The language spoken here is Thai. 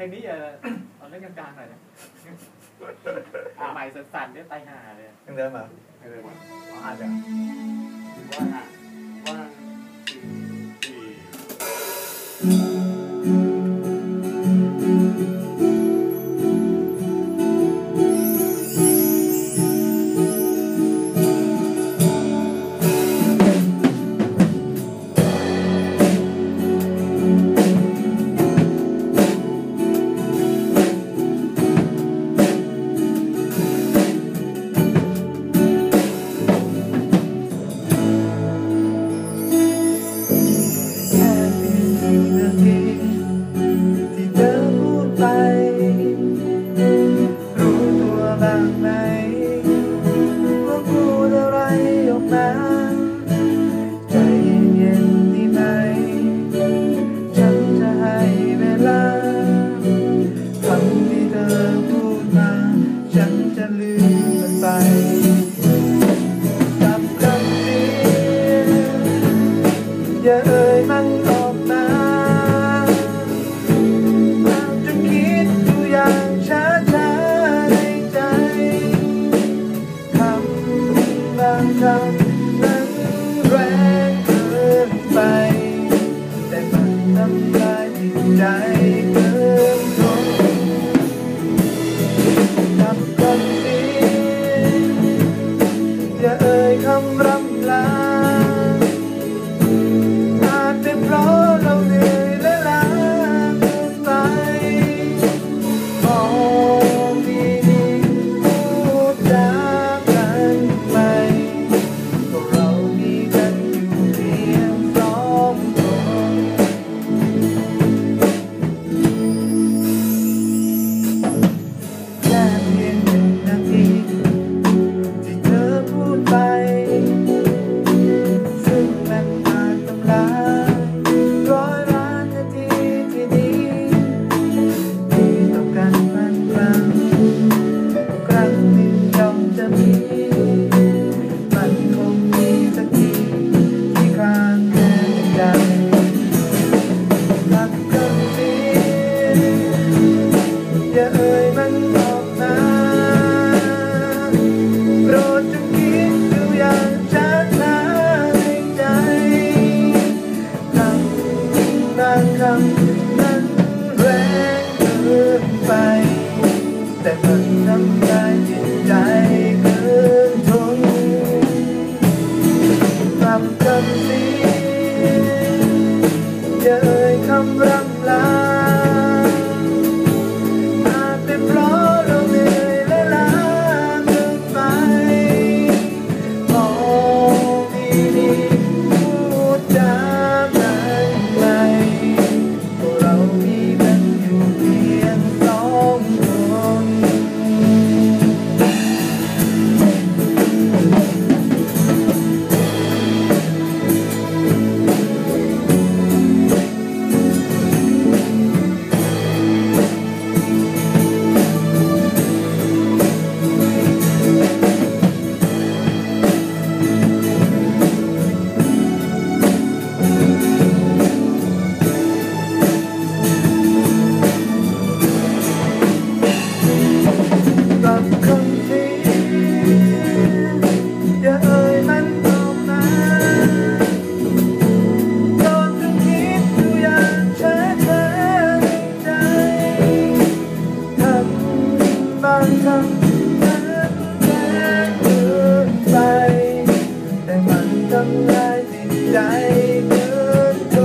พลงนี้อย่าเอาเล่นกลางๆหน่อยนะใหม่สั่นๆเนี่ยตายห่าเลยยังเดิมเหรยังเดิมเหรออาจจะว่าว่า ไป รู้ตัวบ้างไหมว่าพูดอะไรออกมา ใจเย็นดีไหม ฉันจะให้เวลาคำที่เธอพูดมา ฉันจะลืม คำนั้นแรงเกินไป แต่ ได้ไม่ได้เดินตร